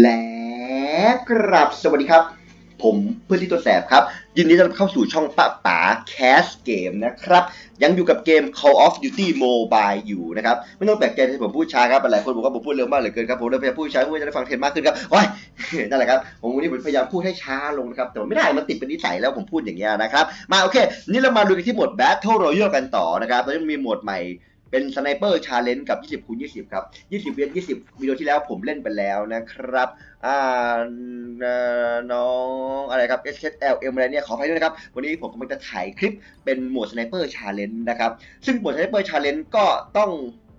และกราบสวัสดีครับ ผมเพื่อนที่ตัวแสบครับ ยินดีต้อนรับเข้าสู่ช่องป้าป๋าแคสเกมนะครับ ยังอยู่กับเกม Call of Duty Mobile อยู่นะครับ ไม่ต้องแปลกใจที่ผมพูดช้าครับหลายคนบอกว่าผมพูดเร็วมากเหลือเกินครับ ผมเลยพยายามพูดช้าเพื่อจะได้ฟังเทนมากขึ้นครับโอ้ยนั่นแหละครับ ผมวันนี้ผมพยายามพูดให้ช้าลงนะครับ แต่ไม่ได้มันติดเป็นนิสัยแล้วผมพูดอย่างเงี้ยนะครับ มาโอเค นี่เรามาดูกันที่โหมด Battle Royale กันต่อนะครับตอนนี้มีโหมดใหม่ เป็นสไนเปอร์ชาเลนจ์กับ 20คูณ20 ครับ 20เวียน20 วิดีโอที่แล้วผมเล่นไปแล้วนะครับ อ่า น้องอะไรครับ SLM อะไรเนี่ย ขออภัยด้วยนะครับ วันนี้ผมกำลังจะถ่ายคลิปเป็นหมวดสไนเปอร์ชาเลนจ์นะครับ ซึ่งหมวดสไนเปอร์ชาเลนจ์ก็ต้อง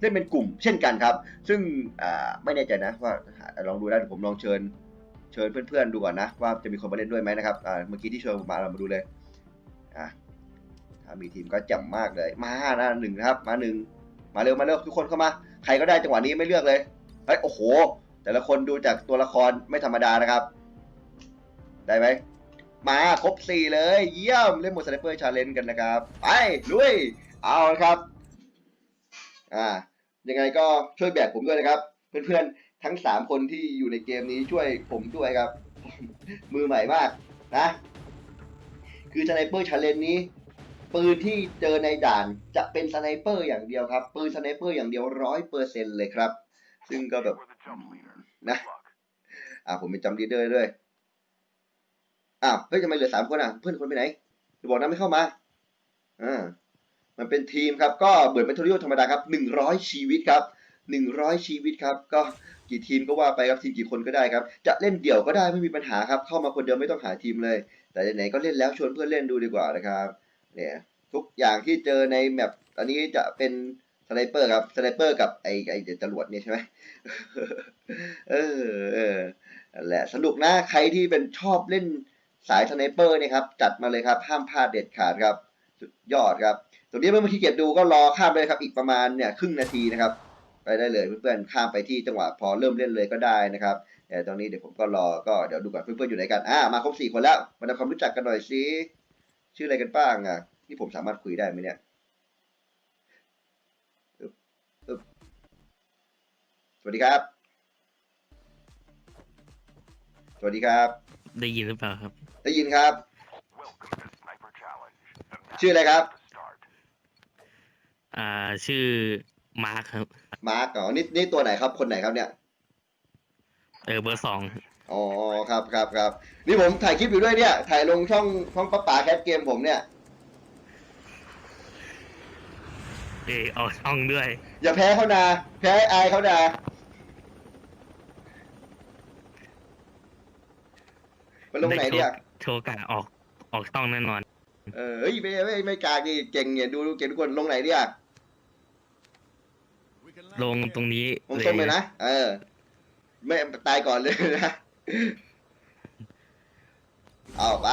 เล่นเป็นกลุ่มเช่นกันครับ ซึ่งอ่าไม่แน่ใจนะว่าลองดูนะเดี๋ยวผมลองเชิญ เชิญเพื่อนๆดูก่อนนะ ว่าจะมีคนมาเล่นด้วยไหมนะครับเมื่อกี้ที่เชิญมมาเรามาดูเลย อะ ถ้ามีทีมก็แจ่มมากเลย มาหนะหนึ่งครับ มาหนึ่งมาเร็วมาเร็วทุกคนเข้ามา ใครก็ได้จังหวะนี้ไม่เลือกเลยเฮ้ยโอ้โห แต่ละคนดูจากตัวละครไม่ธรรมดานะครับ ได้ไหมมาครบสี่เลย เยี่ยมเล่นหมดสไนเปอร์ชาเลนจ์กันนะครับ ไปลุยเอาละครับ อ่า ยังไงก็ช่วยแบกผมด้วยนะครับ เพื่อนๆ ทั้งสามคนที่อยู่ในเกมนี้ช่วยผมด้วยครับ มือใหม่มากนะ คือสไนเปอร์ชาเลนจ์นี้ ปืนที่เจอในด่านจะเป็นสไนเปอร์อย่างเดียวครับ ปืนสไนเปอร์อย่างเดียวร้อยเปอร์เซ็นเลยครับ ซึ่งก็แบบนะอ่าผมเป็นจำลีดเดอร์ด้วยอ้าวเฮ้ยทำไมเหลือสามคนอะ เพื่อนคนไปไหนจะบอกนะไม่เข้ามาอ่ามันเป็นทีมครับ ก็เหมือนเป็นทริโอธรรมดาครับหนึ่งร้อยชีวิตครับหนึ่งร้อยชีวิตครับ ก็กี่ทีมก็ว่าไปครับทีมกี่คนก็ได้ครับ จะเล่นเดี่ยวก็ได้ไม่มีปัญหาครับ เข้ามาคนเดียวไม่ต้องหาทีมเลย แต่ไหนๆก็เล่นแล้วชวนเพื่อนเล่นดูดีกว่านะครับ เนี่ยทุกอย่างที่เจอในแมปอันนี้จะเป็นสไนเปอร์ครับสไนเปอร์กับไอไอเดี๋ยวจรวดเนี่ยใช่ไหมเออแหละสนุกนะใครที่เป็นชอบเล่นสายสไนเปอร์เนี่ยครับจัดมาเลยครับห้ามพลาดเด็ดขาดครับสุดยอดครับตรงนี้เมื่อกี้เกียดูก็รอข้ามเลยครับอีกประมาณเนี่ยครึ่งนาทีนะครับ ไปได้เลยเพื่อนๆข้ามไปที่จังหวะพอเริ่มเล่นเลยก็ได้นะครับแต่ตรงนี้เดี๋ยวผมก็รอก็เดี๋ยวดูก่อนเพื่อนๆอยู่ไหนกันอ่ามาครบสี่คนแล้วมาทำความรู้จักกันหน่อยสิ ชื่ออะไรกันบ้างอะนี่ผมสามารถคุยได้ไหมเนี่ยอึ๊บอึ๊บสวัสดีครับ สวัสดีครับ ได้ยินหรือเปล่าครับ ได้ยินครับ ชื่ออะไรครับ อ่า ชื่อมาร์คครับ มาร์กอ๋อนี่นี่ตัวไหนครับ คนไหนครับเนี่ย เออ เบอร์สอง อ๋อครับครับครับนี่ผมถ่ายคลิปอยู่ด้วยเนี่ย ถ่ายลงช่องช่องป้าป๋าแคสเกมผมเนี่ย เออเอาช่องด้วย อย่าแพ้เขานาแพ้อายเขานามันลงไหนเนี่ย โชว์กะออกออกช่องแน่นอน เออเฮ้ยไม่ไม่ไม่กลางนี่เก่งเนี่ยดูดูเก่งทุกคนลงไหนเนี่ยลงตรงนี้ลงส้มเลยนะ เออ ไม่ตายก่อนเลยนะ เอาไป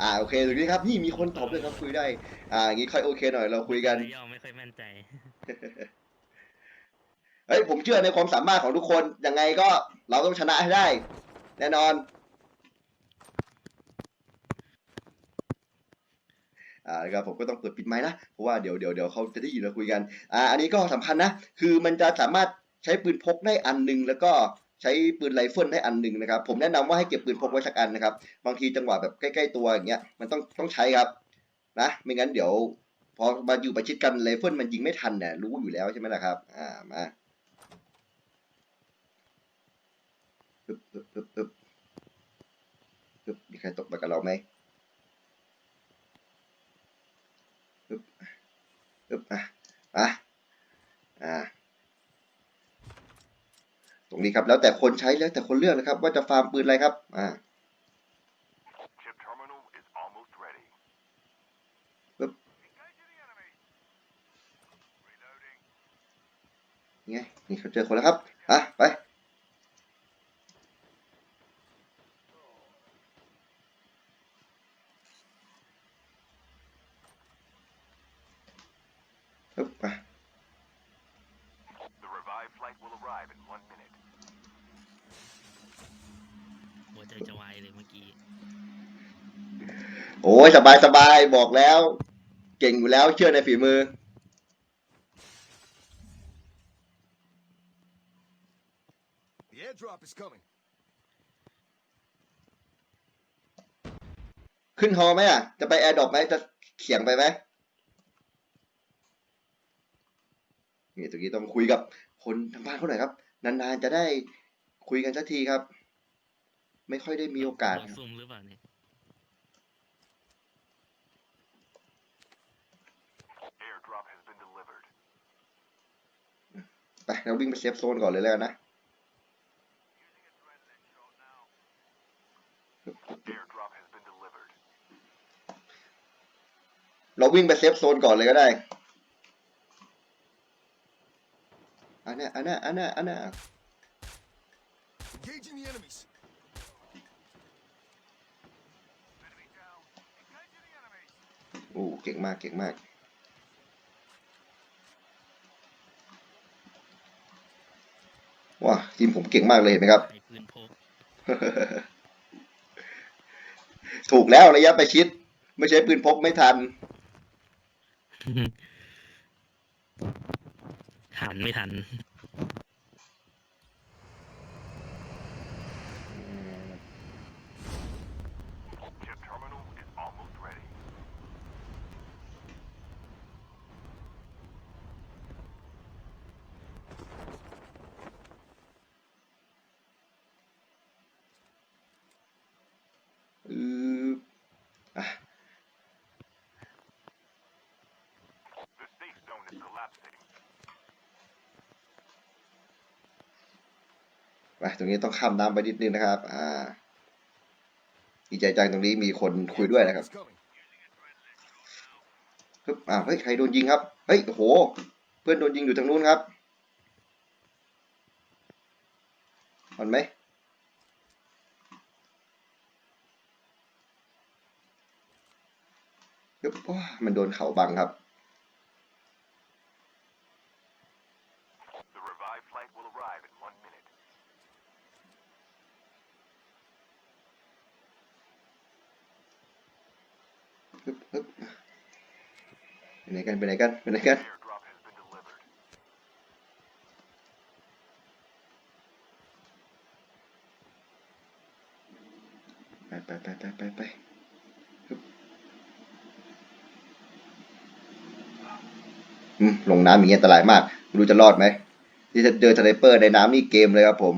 อ่าโอเคตรงนี้ครับนี่มีคนตอบด้วยครับคุยได้ อ่าอย่างงี้ค่อยโอเคหน่อยเราคุยกัน ย่อไม่ค่อยมั่นใจ เฮ้ยผมเชื่อในความสามารถของทุกคนยังไงก็เราต้องชนะให้ได้ แน่นอน อ่าครับผมก็ต้องเปิดปิดไม้นะเพราะว่าเดี๋ยวเดี๋ยวเดี๋ยวเขาจะได้ยินเราคุยกันอ่าอันนี้ก็สำคัญนะคือมันจะสามารถใช้ปืนพกได้อันหนึงแล้วก็ใช้ปืนไรเฟิลได้อันหนึ่งนะครับ ผมแนะนำว่าให้เก็บปืนพกไว้สักอันนะครับ บางทีจังหวะแบบใกล้ๆตัวอย่างเงี้ยมันต้องต้องใช้ครับนะไม่งั้นเดี๋ยวพอมาอยู่ประชิดกันไรเฟิลมันยิงไม่ทันเนี่ยรู้อยู่แล้วใช่ไหมล่ะครับอ่ามาปึ๊บปึ๊บปึ๊บปึ๊บปึ๊บมีใครตกมากับเราไหมปึ๊บ ปึ๊บอะอะอ่าตรงนี้ครับแล้วแต่คนใช้แล้วแต่คนเลือกนะครับ ว่าจะฟาร์มปืนอะไรครับอ่า Chip terminal is almost ready. Yep. Engaging the enemy. Reloading. นี่ไงนี่เขาเจอคนแล้วครับอะไป บอกแล้ว เก่งอยู่แล้วเชื่อในฝีมือ The airdrop is coming. ขึ้นฮอไหมอะ จะไปแอร์ดรอปไหมจะเขียงไปไหมนี่ตรงนี้ต้องคุยกับคนทางบ้านเขาหน่อยครับ นานๆจะได้คุยกันสักทีครับ ไม่ค่อยได้มีโอกาสส่มหรือเปล่าเนี่ย ไปเราวิ่งไปเซฟโซนก่อนเลยแล้วกันนะ Airdrop has been delivered. เราวิ่งไปเซฟโซนก่อนเลยก็ได้ อันน่ะอันน่ะอันน่ะอันน่ะ Engaging the enemies. Enemy down. Engaging the enemies. โอ้เก่งมาก เก่งมาก ว้าทีมผมเก่งมากเลยเห็นไหมครับใช้ปืนพกถูกแล้วระยะประชิด ไม่ใช้ปืนพกไม่ทัน หันไม่ทัน Chip terminal is almost ready. อืออะ The safe zone is collapsing. ไปตรงนี้ต้องข้ามน้ำไปนิดนึงนะครับ อ่าดีใจจังตรงนี้มีคนคุยด้วยนะครับปึ๊บอ้าวเฮ้ยใครโดนยิงครับ เฮ้ยโห เพื่อนโดนยิงอยู่ทางนู้นครับเห็นไหมปึ๊บว้ามันโดนเขาบังครับ The revived flight will arrive in one minute. ปึ๊บปึ๊บ ไปไหนกันไปไหนกันไปไหนกันไปไปไปไปไปไปฮึลงน้ำอย่างเงี้ยอันตรายมาก ไม่รู้จะรอดไหมที่จะเจอสไนเปอร์ในน้ำนี่เกมเลยครับผม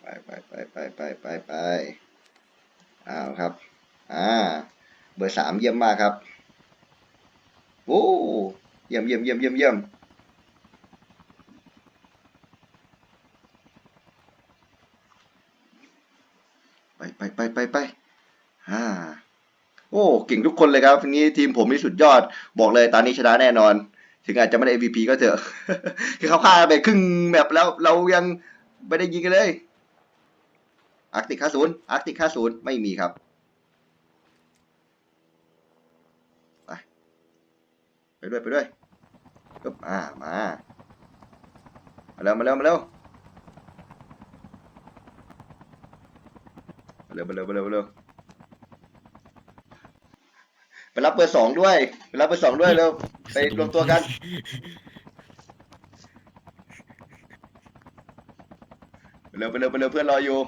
ไปไปไปไปไปไปไปอ้าวครับ อ่า เบ อร์สามเยี่ยมมากครับโอ้เยี่ยมเยี่ยมเยี่ยมเยี่ยมเยี่ยมไปไปไปไปไปอ่าโอ้เก่งทุกคนเลยครับทีนี้ทีมผมนี่สุดยอดบอกเลยตอนนี้ชนะแน่นอน ถึงอาจจะไม่ได้ MVP ก็เถอะคือเขาฆ่าไปครึ่งแมปแล้วเรายังไม่ได้ยิงกันเลยอาร์ติกห้าศูนย์อาร์ติกห้าศูนย์ไม่มีครับ ไป ไป ด้วยไปด้วยปึ๊บอ่ามามาเร็วมาเร็วมาเร็วมาเร็วมาเร็วมาเร็วมาเร็วไปรับเบอร์สองด้วยไปรับเบอร์สองด้วยเร็วไปรวมตัวกันไปเร็วไปเร็วไปเร็วเพื่อนรออยู่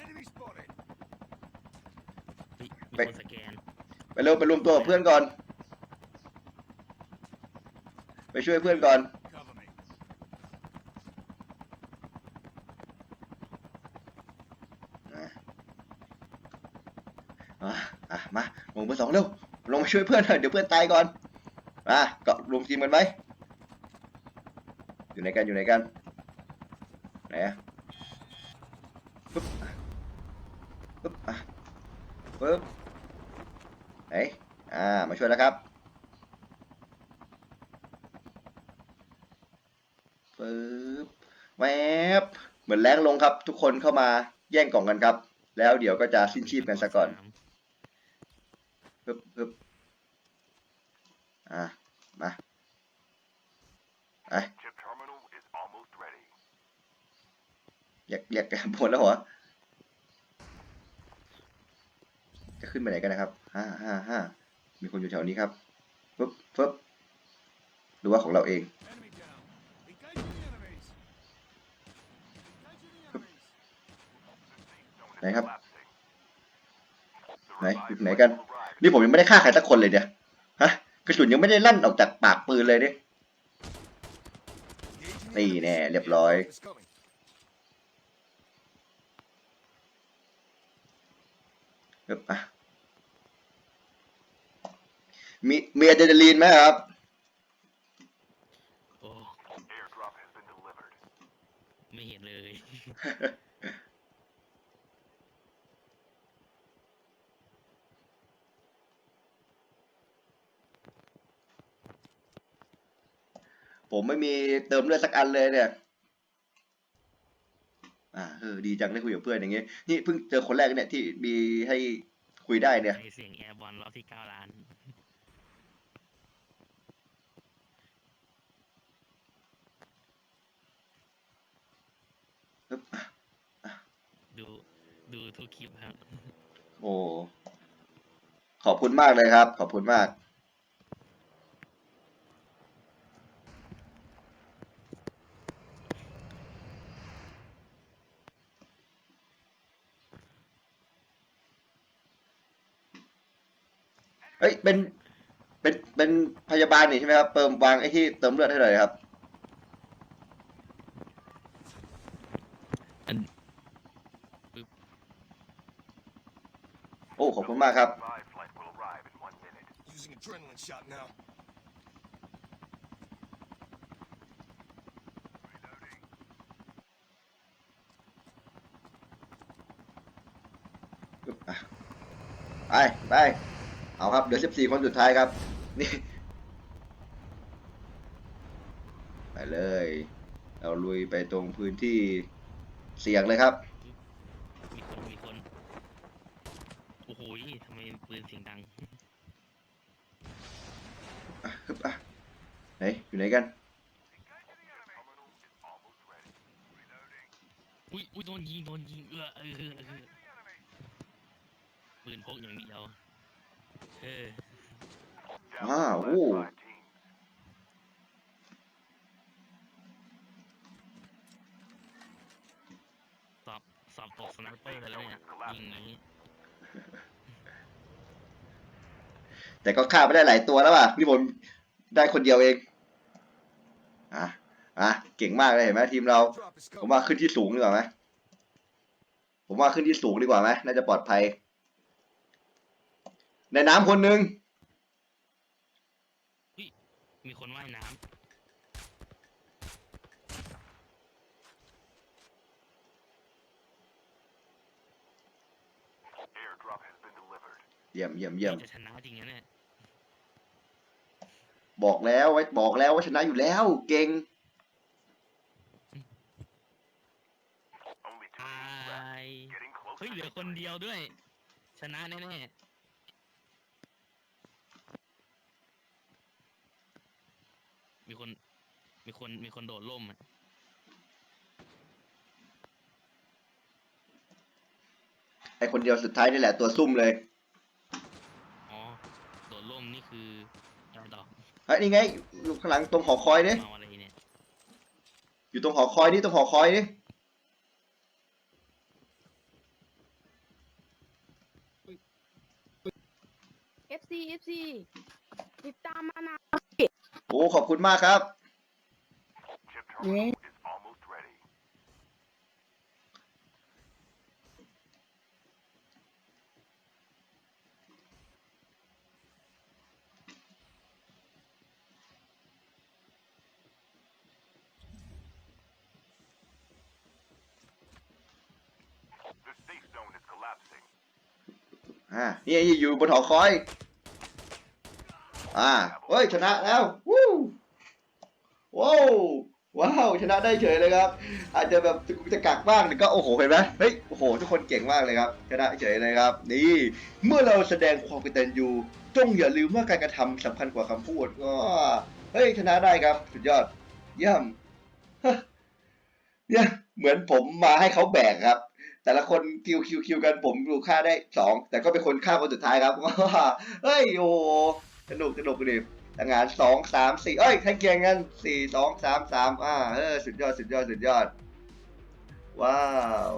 Enemy spotted. เฮ้ย มีไปคนสแกนไปเร็วไปรวมตัวกับเพื่อนก่อน ไปช่วยเพื่อนก่อน Cover me. อะอะมาลงเบอร์สองเร็ว ลงมาช่วยเพื่อนหน่อยเดี๋ยวเพื่อนตายก่อนมาเกาะรวมทีมกันไหมอยู่ไหนกันอยู่ไหนกันไหนอะปึ๊บอะปึ๊บอะปึ๊บ ไหนอ่ามาช่วยแล้วครับปึ๊บแวบเหมือนแรงลงครับ ทุกคนเข้ามาแย่งกล่องกันครับ แล้วเดี๋ยวก็จะสิ้นชีพกันซะก่อนสามปึ๊บปึ๊บอะมาไป Chip terminal is almost ready. เรียกเรียกกันหมดแล้วเหรอ จะ ขึ้นไปไหนกันนะครับห้าห้าห้ามีคนอยู่แถวนี้ครับปึ๊บปึ๊บหรือว่าของเราเองไหนครับ ไหนอยู่ไหนกัน นี่ผมยังไม่ได้ฆ่าใครสักคนเลยเนี่ยฮะกระสุนยังไม่ได้ลั่นออกจากปากปืนเลยเนี่ยนี่แน่เรียบร้อย It's coming. ปึ๊บอะ มีมีอะดรีนาลีนไหมครับ โอ้ Airdrop has been delivered. ไม่เห็นเลย ผมไม่มีเติมเลือดสักอันเลยเนี่ย อ่าเออดีจังได้คุยกับเพื่อนอย่างเงี้ยนี่เพิ่งเจอคนแรกเนี่ยที่มีให้คุยได้เนี่ย ในเสียงแอร์บอลรอบที่เก้าล้าน ดูดูทุกคลิปครับ โอ้ ขอบคุณมากเลยครับ ขอบคุณมากเฮ้ย เป็น เป็น เป็นพยาบาลนี่ใช่ไหมครับ เติมวางไอ้ที่เติมเลือดให้เลยครับ อัน โอ้ ขอบคุณ มากครับ Revived flight will arrive in one minute. Using adrenaline shot now. Reloading. อะไปไปเอาครับเดี๋ยวสิบสี่คนสุดท้ายครับ นี่ ไปเลย เราลุยไปตรงพื้นที่เสี่ยงเลยครับ มีคน มีคน โอ้โหทำไมปืน เสียงดังอะฮึบอะไหนอยู่ไหนกัน Terminal is almost ready. Reloading. อุ้ยอุ้ยโดนยิงโดนยิงเออเออเออเออปืนพกอย่างเดียวเออ Down Ah, to the last ooh. five teams. สอบสอบตกสไนเปอร์แล้วเนี่ยยิงอย่างนี้ แต่ก็ฆ่าไม่ได้หลายตัวแล้วอะนี่ผมได้คนเดียวเองอะอะเก่งมากเลยเห็นไหมทีมเรา Drop is ผม coming. ว่าขึ้นที่สูงดีกว่าไหมผมว่าขึ้นที่สูงดีกว่าไหมน่าจะปลอดภัย ในน้ำคนหนึ่งมีคนว่ายน้ Airdrop has been delivered. เยี่ยมเยี่ยมำเยี่ยมจะชนะจริงนะเนี่ย บอกแล้วไว้บอกแล้วว่าชนะอยู่แล้ว เก่ง Only two ตา teams left. ย Getting close เฮ้ย to เหลือคน victory. เดียวด้วย ชนะแน่ๆ มีคน มีคน มีคนโดดร่มอะไอคนเดียวสุดท้ายนี่แหละตัวซุ่มเลย อ๋อ โดดร่มนี่คือแอร์ดอก เฮ้ยนี่ไงอยู่ข้างหลังตรงหอคอยนี่เมาอะไรเนี่ยอยู่ตรงหอคอยนี่ตรงหอคอยนี่ FC FC ติดตามมานานโอ้ขอบคุณมากครับ Chip terminal อ่านี่อยู่บนหอคอย อ่าเฮ้ยชนะแล้ววู้ว้าวว้าวชนะได้เฉยเลยครับ อาจจะแบบจะกุกจะกักบ้างแต่ก็โอ้โหเห็นไหมเฮ้ยโอ้โหทุกคนเก่งมากเลยครับชนะเฉยเลยครับ นี่ เมื่อเราแสดงความกตัญญูจงอย่าลืมว่าการกระทำสำคัญกว่าคำพูดก็เฮ้ยชนะได้ครับ สุดยอดเยี่ยมเนี่ยเหมือนผมมาให้เขาแบกครับ แต่ละคนคิวคิวคิวกันผมดูฆ่าได้สองแต่ก็เป็นคนฆ่าคนสุดท้ายครับเฮ้ยโอ้สนุกสนุกเลยแต่งานสองสามสี่เอ้ยใครเกียงกันสี่สองสามสามอ่าเออสุดยอดสุดยอดสุดยอด ว้าว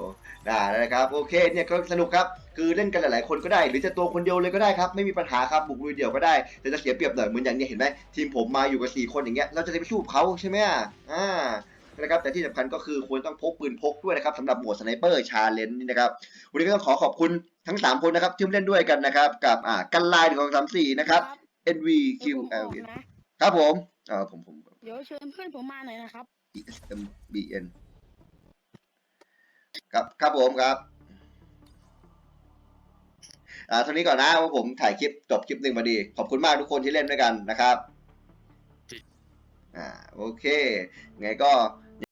นะครับโอเคเนี่ยก็สนุกครับคือเล่นกันหลายๆคนก็ได้ หรือจะตัวคนเดียวเลยก็ได้ครับ ไม่มีปัญหาครับบุกลุยเดี่ยวก็ได้ แต่จะเสียเปรียบหน่อยเหมือนอย่างเนี้ยเห็นไหมทีมผมมาอยู่กับสี่คนอย่างเงี้ยเราจะไปสู้เขาใช่ไหมอ่า นะครับแต่ที่สำคัญก็คือควรต้องพกปืนพกด้วยนะครับสำหรับหมวดสไนเปอร์ชาเลนจ์นี่นะครับวันนี้ก็ต้องขอขอบคุณทั้ง 3 คนนะครับที่มาเล่นด้วยกันนะครับ กับอ่ากันไลน์หนึ่งสองสามสี่นะครับ NVQ เดี๋ยว L ผมออกนะครับผมอ่าผมผมเดี๋ยวเชิญเพื่อนผมมาหน่อยนะครับ M B N ครับครับผมครับอ่าเท่านี้ก่อนนะว่าผมถ่ายคลิปจบคลิปหนึ่งพอดี ขอบคุณมากทุกคนที่เล่นด้วยกันนะครับ อ่าโอเคไงก็